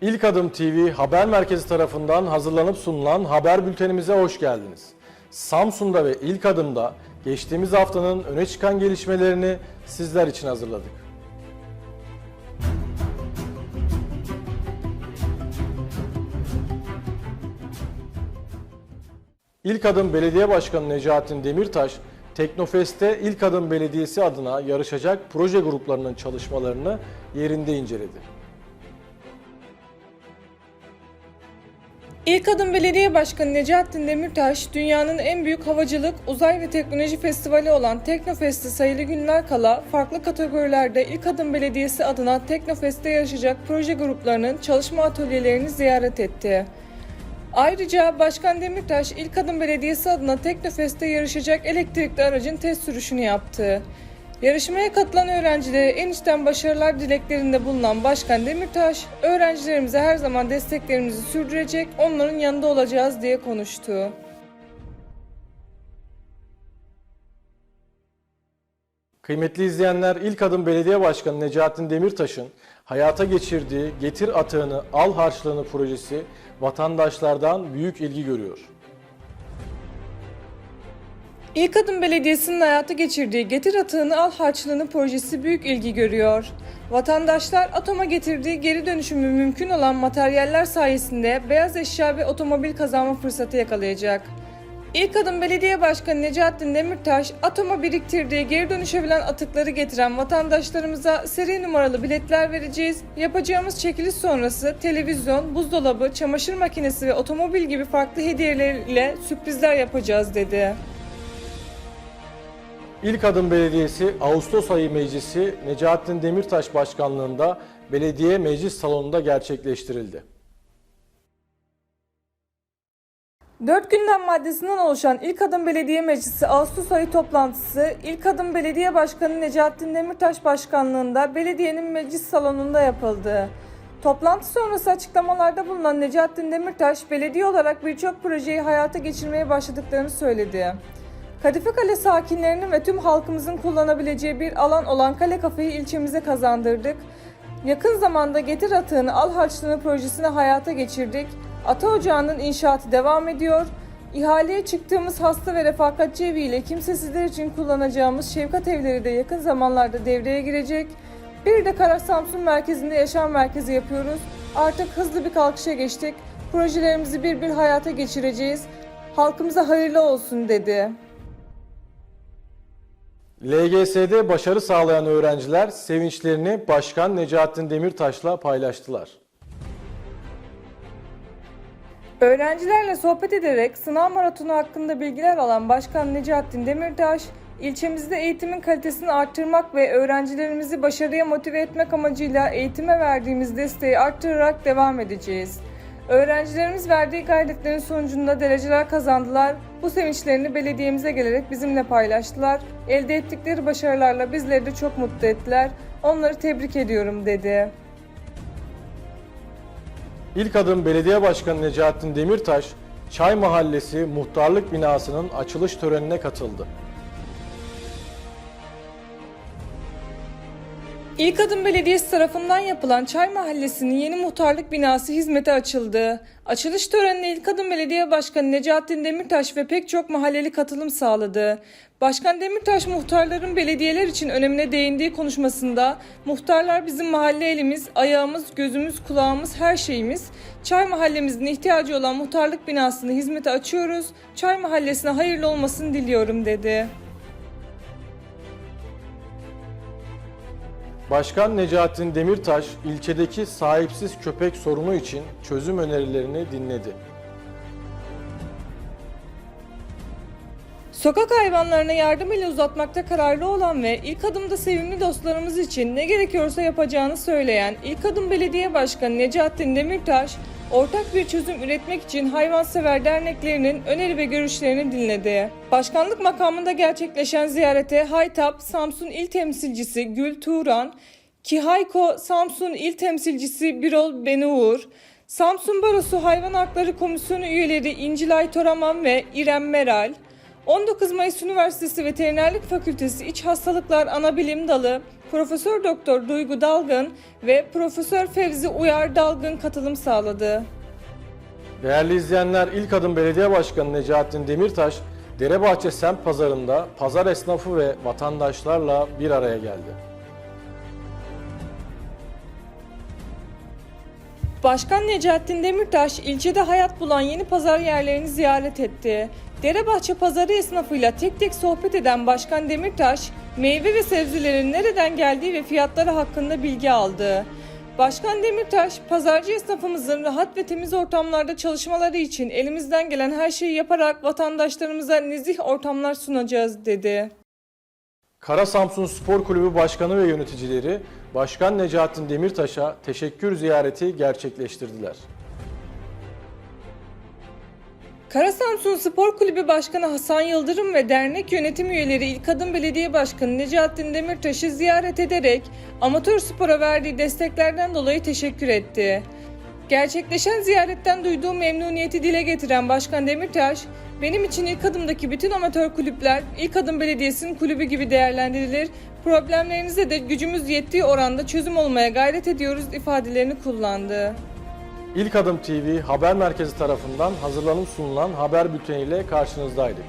İlk Adım TV Haber Merkezi tarafından hazırlanıp sunulan haber bültenimize hoş geldiniz. Samsun'da ve İlk Adım'da geçtiğimiz haftanın öne çıkan gelişmelerini sizler için hazırladık. İlk Adım Belediye Başkanı Necatin Demirtaş, Teknofest'te İlk Adım Belediyesi adına yarışacak proje gruplarının çalışmalarını yerinde inceledi. İlk Adım Belediye Başkanı Necaettin Demirtaş, dünyanın en büyük havacılık, uzay ve teknoloji festivali olan Teknofest'te sayılı günler kala farklı kategorilerde İlk Adım Belediyesi adına Teknofest'te yarışacak proje gruplarının çalışma atölyelerini ziyaret etti. Ayrıca Başkan Demirtaş, İlk Adım Belediyesi adına Teknofest'te yarışacak elektrikli aracın test sürüşünü yaptı. Yarışmaya katılan öğrencilere en içten başarılar dileklerinde bulunan Başkan Demirtaş, öğrencilerimize her zaman desteklerimizi sürdürecek, onların yanında olacağız diye konuştu. Kıymetli izleyenler, İlk Adım Belediye Başkanı Necatin Demirtaş'ın hayata geçirdiği Getir Atığını Al Harçlığını projesi vatandaşlardan büyük ilgi görüyor. İlk Adım Belediyesi'nin hayata geçirdiği Getir Atığını Al Harçlığını projesi büyük ilgi görüyor. Vatandaşlar atoma getirdiği geri dönüşümü mümkün olan materyaller sayesinde beyaz eşya ve otomobil kazanma fırsatı yakalayacak. İlk Adım Belediye Başkanı Necaettin Demirtaş, atoma biriktirdiği geri dönüşebilen atıkları getiren vatandaşlarımıza seri numaralı biletler vereceğiz. Yapacağımız çekiliş sonrası televizyon, buzdolabı, çamaşır makinesi ve otomobil gibi farklı hediyelerle sürprizler yapacağız dedi. İlk Adım Belediyesi Ağustos ayı meclisi Necatin Demirtaş başkanlığında belediye meclis salonunda gerçekleştirildi. Dört gündem maddesinden oluşan İlk Adım Belediye Meclisi Ağustos ayı toplantısı İlk Adım Belediye Başkanı Necaettin Demirtaş başkanlığında belediyenin meclis salonunda yapıldı. Toplantı sonrası açıklamalarda bulunan Necaettin Demirtaş, belediye olarak birçok projeyi hayata geçirmeye başladıklarını söyledi. Kadife Kale sakinlerinin ve tüm halkımızın kullanabileceği bir alan olan Kale Kafe'yi ilçemize kazandırdık. Yakın zamanda Getir Atığını Al Harçlığını projesini hayata geçirdik. Ata Ocağı'nın inşaatı devam ediyor. İhaleye çıktığımız hasta ve refakatçi evi ile kimsesizler için kullanacağımız şefkat evleri de yakın zamanlarda devreye girecek. Bir de Karaş Samsun merkezinde yaşam merkezi yapıyoruz. Artık hızlı bir kalkışa geçtik. Projelerimizi bir bir hayata geçireceğiz. Halkımıza hayırlı olsun dedi. LGS'de başarı sağlayan öğrenciler sevinçlerini Başkan Necatin Demirtaş'la paylaştılar. Öğrencilerle sohbet ederek sınav maratonu hakkında bilgiler alan Başkan Necaettin Demirtaş, ilçemizde eğitimin kalitesini arttırmak ve öğrencilerimizi başarıya motive etmek amacıyla eğitime verdiğimiz desteği arttırarak devam edeceğiz. Öğrencilerimiz verdiği gayretlerin sonucunda dereceler kazandılar. Bu sevinçlerini belediyemize gelerek bizimle paylaştılar. Elde ettikleri başarılarla bizleri de çok mutlu ettiler. Onları tebrik ediyorum dedi. İlk adım Belediye Başkanı Necatin Demirtaş, Çay Mahallesi Muhtarlık Binası'nın açılış törenine katıldı. İlk Adım Belediyesi tarafından yapılan Çay Mahallesi'nin yeni muhtarlık binası hizmete açıldı. Açılış törenine İlk Adım Belediye Başkanı Necaettin Demirtaş ve pek çok mahalleli katılım sağladı. Başkan Demirtaş muhtarların belediyeler için önemine değindiği konuşmasında muhtarlar bizim mahalle elimiz, ayağımız, gözümüz, kulağımız, her şeyimiz. Çay mahallemizin ihtiyacı olan muhtarlık binasını hizmete açıyoruz. Çay mahallesine hayırlı olmasını diliyorum dedi. Başkan Necatin Demirtaş, ilçedeki sahipsiz köpek sorunu için çözüm önerilerini dinledi. Sokak hayvanlarına yardım eli uzatmakta kararlı olan ve ilk adımda sevimli dostlarımız için ne gerekiyorsa yapacağını söyleyen İlk Adım Belediye Başkanı Necaettin Demirtaş, ortak bir çözüm üretmek için hayvansever derneklerinin öneri ve görüşlerini dinledi. Başkanlık makamında gerçekleşen ziyarete Haytap Samsun İl Temsilcisi Gül Turan, Kihayko Samsun İl Temsilcisi Birol Benuğur, Samsun Barosu Hayvan Hakları Komisyonu üyeleri İncilay Toraman ve İrem Meral, 19 Mayıs Üniversitesi Veterinerlik Fakültesi İç Hastalıklar Anabilim Dalı Profesör Doktor Duygu Dalgın ve Profesör Fevzi Uyar Dalgın katılım sağladı. Değerli izleyenler, İlk Adım Belediye Başkanı Necaettin Demirtaş, Derebahçe Semt Pazarı'nda pazar esnafı ve vatandaşlarla bir araya geldi. Başkan Necaettin Demirtaş ilçede hayat bulan yeni pazar yerlerini ziyaret etti. Derebahçe pazarı esnafıyla tek tek sohbet eden Başkan Demirtaş, meyve ve sebzelerin nereden geldiği ve fiyatları hakkında bilgi aldı. Başkan Demirtaş, pazarcı esnafımızın rahat ve temiz ortamlarda çalışmaları için elimizden gelen her şeyi yaparak vatandaşlarımıza nezih ortamlar sunacağız dedi. Kara Samsun Spor Kulübü Başkanı ve yöneticileri Başkan Necaettin Demirtaş'a teşekkür ziyareti gerçekleştirdiler. Karasamsun Spor Kulübü Başkanı Hasan Yıldırım ve dernek yönetim üyeleri İlk Adım Belediye Başkanı Necaettin Demirtaş'ı ziyaret ederek amatör spora verdiği desteklerden dolayı teşekkür etti. Gerçekleşen ziyaretten duyduğu memnuniyeti dile getiren Başkan Demirtaş, benim için ilk adımdaki bütün amatör kulüpler ilk adım belediyesinin kulübü gibi değerlendirilir, problemlerinize de gücümüz yettiği oranda çözüm olmaya gayret ediyoruz ifadelerini kullandı. İlk Adım TV haber merkezi tarafından hazırlanıp sunulan haber bülteniyle karşınızdaydık.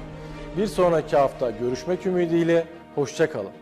Bir sonraki hafta görüşmek ümidiyle hoşçakalın.